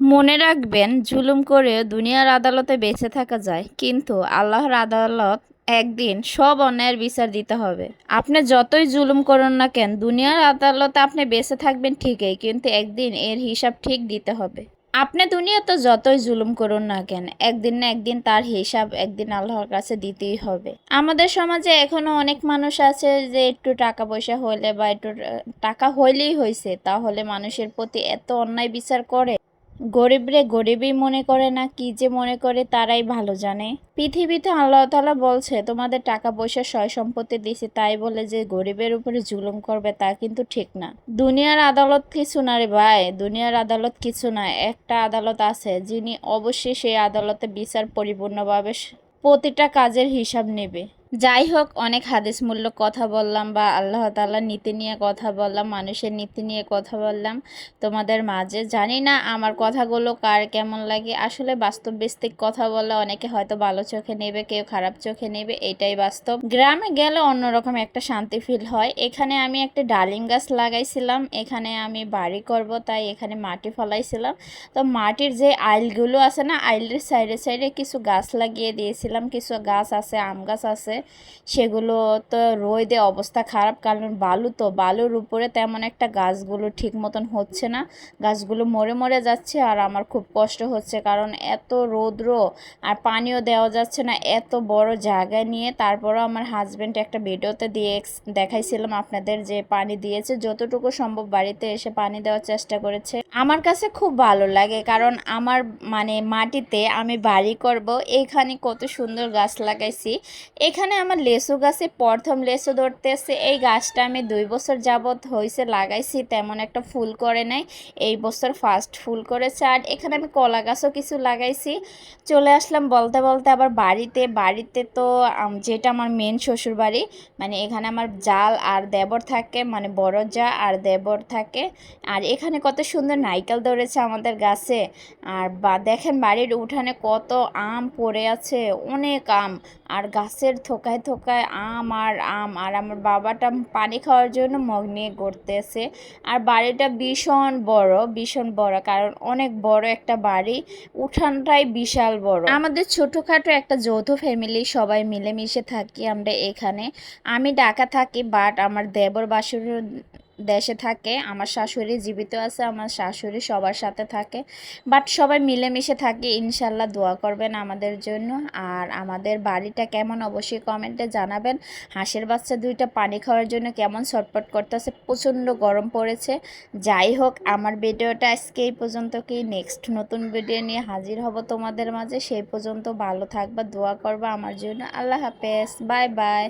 মনে রাখবেন, জুলুম করে দুনিয়ার আদালতে বেঁচে থাকা যায়, কিন্তু আল্লাহর আদালত একদিন সব অন্যায়ের বিচার দিতে হবে। আপনি যতই জুলুম করুন না কেন, দুনিয়ার আদালতে আপনি বেঁচে থাকবেন ঠিকই, কিন্তু একদিন এর হিসাব ঠিক দিতে হবে। আপনি দুনিয়াতে যতই জুলুম করুন না কেন, একদিন না একদিন তার হিসাব একদিন আল্লাহর কাছে দিতেই হবে। আমাদের সমাজে এখনও অনেক মানুষ আছে যে একটু টাকা পয়সা হইলে বা একটু টাকা হইলেই হয়েছে তাহলে মানুষের প্রতি এত অন্যায় বিচার করে। গরিবরে গরিবই মনে করে না, কি যে মনে করে তারাই ভালো জানে। পৃথিবীতে আল্লাহ তালা বলছে, তোমাদের টাকা পয়সা সয় সম্পত্তি দিছে, তাই বলে যে গরিবের উপরে জুলুম করবে তা কিন্তু ঠিক না। দুনিয়ার আদালত কিছু না রে ভাই, দুনিয়ার আদালত কিছু না, একটা আদালত আছে যিনি অবশ্যই সেই আদালতে বিচার পরিপূর্ণভাবে প্রতিটা কাজের হিসাব নেবে। যাই হোক, অনেক হাদিস মূল্য কথা বললাম বা আল্লাহ তাআলার নীতি নিয়ে কথা বললাম, মানুষের নীতি নিয়ে কথা বললাম। তোমাদের মাঝে জানি না আমার কথাগুলো কার কেমন লাগে। আসলে বাস্তব ভিত্তিক কথা বললে অনেকে হয়তো ভালো চোখে নেবে, কেউ খারাপ চোখে নেবে, এটাই বাস্তব। গ্রামে গেলে অন্যরকম একটা শান্তি ফিল হয়। এখানে আমি একটা ডালিম গাছ লাগাইছিলাম, এখানে আমি বাড়ি করব, তাই এখানে মাটি ফলাইছিলাম। তো মাটির যে আইলগুলো আছে না, আইলের সাইডে সাইডে কিছু গাছ লাগিয়ে দিয়েছিলাম, কিছু গাছ আছে, আম গাছ আছে। সেগুলো তো রোদে অবস্থা খারাপ, কারণ বালু তো, বালুর উপরে তেমন একটা গাছগুলো ঠিক মতন হচ্ছে না। গাছগুলো মরে মরে যাচ্ছে আর আমার খুব কষ্ট হচ্ছে, কারণ এত রৌদ্র আর পানিও দেওয়া যাচ্ছে না, এত বড় জায়গা নিয়ে। তারপরও আমার হাজব্যান্ড একটা ভিডিওতে দিয়ে দেখাইছিলাম আপনাদের যে পানি দিয়েছে, যতটুকু সম্ভব বাড়িতে এসে পানি দেওয়ার চেষ্টা করেছে। আমার কাছে খুব ভালো লাগে, কারণ আমার মানে মাটিতে আমি বাড়ি করব, এখানে কত সুন্দর গাছ লাগাইছি। এখানে আমার লেসু গাছে প্রথম লেসু ধরতেছে। এই গাছটা আমি দুই বছর যাবত হয়েছে লাগাইছি, তেমন একটা ফুল করে নাই। এই বছর ফার্স্ট ফুল করেছে আর এখানে আমি কলা গাছও কিছু লাগাইছি। চলে আসলাম বলতে বলতে আবার বাড়িতে। বাড়িতে তো যেটা আমার মেন শ্বশুর বাড়ি মানে এখানে আমার জাল আর দেবর থাকে মানে বড় যা আর দেবর থাকে। আর এখানে কত সুন্দর নাইকেল ধরেছে আমাদের গাছে। আর বা, দেখেন বাড়ির উঠানে কত আম পড়ে আছে, অনেক আম। আর গাছের থোকায় থোকায় আম আর আম আর আমার বাবাটা পানি খাওয়ার জন্য মগ নিয়ে গড়তেছে। আর বাড়িটা ভীষণ বড় ভীষণ বড়, কারণ অনেক বড় একটা বাড়ি, উঠানটাই বিশাল বড়। আমাদের ছোটোখাটো একটা যৌথ ফ্যামিলি সবাই মিলেমিশে থাকি আমরা এখানে। আমি ঢাকা থাকি বাট আমার দেবর বাসুর দেশে থাকে, আমার শাশুড়ি জীবিত আছে, আমার শাশুড়ি সবার সাথে থাকে। বাট সবাই মিলেমিশে থাকে, ইনশাল্লাহ দোয়া করবেন আমাদের জন্য। আর আমাদের বাড়িটা কেমন অবশ্যই কমেন্টে জানাবেন। হাঁসের বাচ্চা দুইটা পানি খাওয়ার জন্য কেমন ছটপট করতেছে, প্রচণ্ড গরম পড়েছে। যাই হোক, আমার ভিডিওটা আজকে এই পর্যন্ত কি নেক্সট নতুন ভিডিও নিয়ে হাজির হব তোমাদের মাঝে। সেই পর্যন্ত ভালো থাকবা, দোয়া করবা আমার জন্য। আল্লাহ হাফেজ বাই বাই